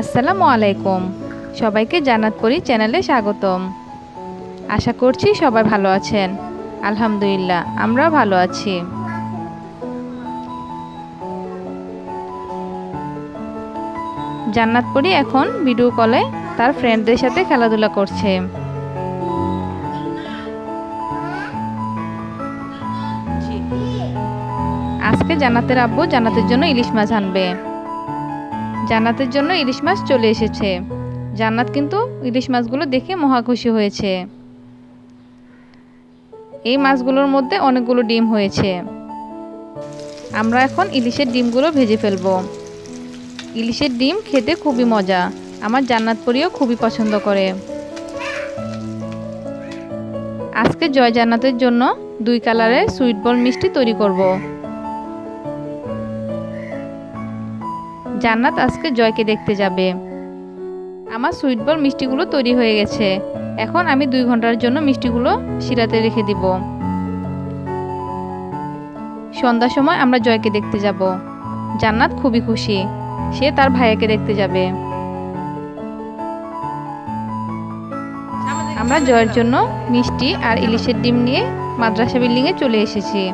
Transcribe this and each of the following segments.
আসসালামু আলাইকুম। সবাইকে জান্নাত করি চ্যানেলে স্বাগতম। আশা করছি সবাই ভালো আছেন। আলহামদুলিল্লাহ আমরা ভালো আছি। জান্নাত পরি এখন ভিডিও কলে তার ফ্রেন্ডদের সাথে খেলাধুলা করছে। আজকে জান্নাতের আব্বু জান্নাতের জন্য ইলিশ মাছ আনবে। জান্নাতের জন্য ইলিশ মাছ চলে এসেছে। জান্নাত কিন্তু ইলিশ মাছগুলো দেখে মহা খুশি হয়েছে। এই মাছগুলোর মধ্যে অনেকগুলো ডিম হয়েছে। আমরা এখন ইলিশের ডিমগুলো ভেজে ফেলব। ইলিশের ডিম খেতে খুবই মজা। আমার জান্নাত পরিও খুবই পছন্দ করে। আজকে জয় জান্নাতের জন্য দুই কালারের সুইট বল মিষ্টি তৈরি করব। জান্নাত আজকে জয়কে দেখতে যাবে। আমার সুইট বল মিষ্টিগুলো তৈরি হয়ে গেছে। এখন আমি দুই ঘণ্টার জন্য মিষ্টিগুলো শিরাতে রেখে দিব। সন্ধ্যার সময় আমরা জয়কে দেখতে যাব। জান্নাত খুবই খুশি। সে তার ভাইয়াকে দেখতে যাবে। আমরা জয়ের জন্য মিষ্টি আর ইলিশের ডিম নিয়ে মাদ্রাসা বিল্ডিংয়ে চলে এসেছি।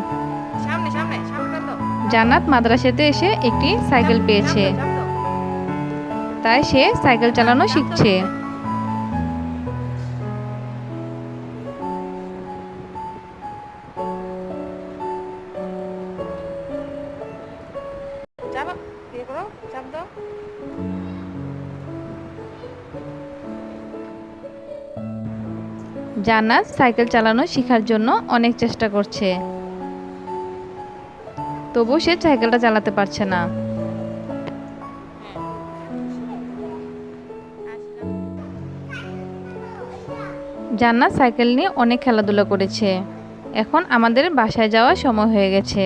জান্নাত মাদ্রাসাতে এসে একটি সাইকেল পেয়েছে। তাই সে সাইকেল চালানো শিখছে। জান্নাত সাইকেল চালানো শেখার জন্য অনেক চেষ্টা করছে। তবু সে সাইকেলটা চালাতে পারছে না। জান্নাত সাইকেল নিয়ে অনেক খেলাধুলা করেছে। এখন আমাদের বাসায় যাওয়ার সময় হয়ে গেছে।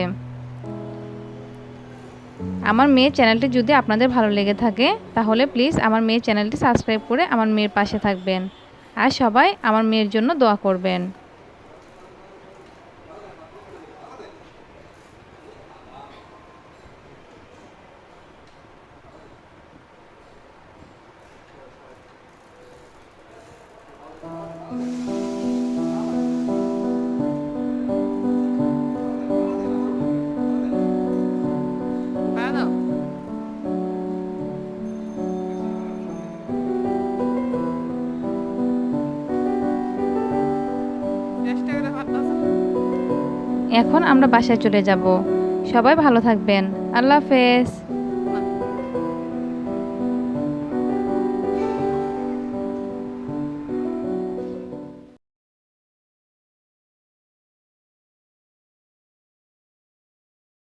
আমার মেয়ের চ্যানেলটি যদি আপনাদের ভালো লেগে থাকে, তাহলে প্লিজ আমার মেয়ের চ্যানেলটি সাবস্ক্রাইব করে আমার মেয়ের পাশে থাকবেন। আর সবাই আমার মেয়ের জন্য দোয়া করবেন। এখন আমরা বাসায় চলে যাব। সবাই ভালো থাকবেন। আল্লাহ হাফেজ।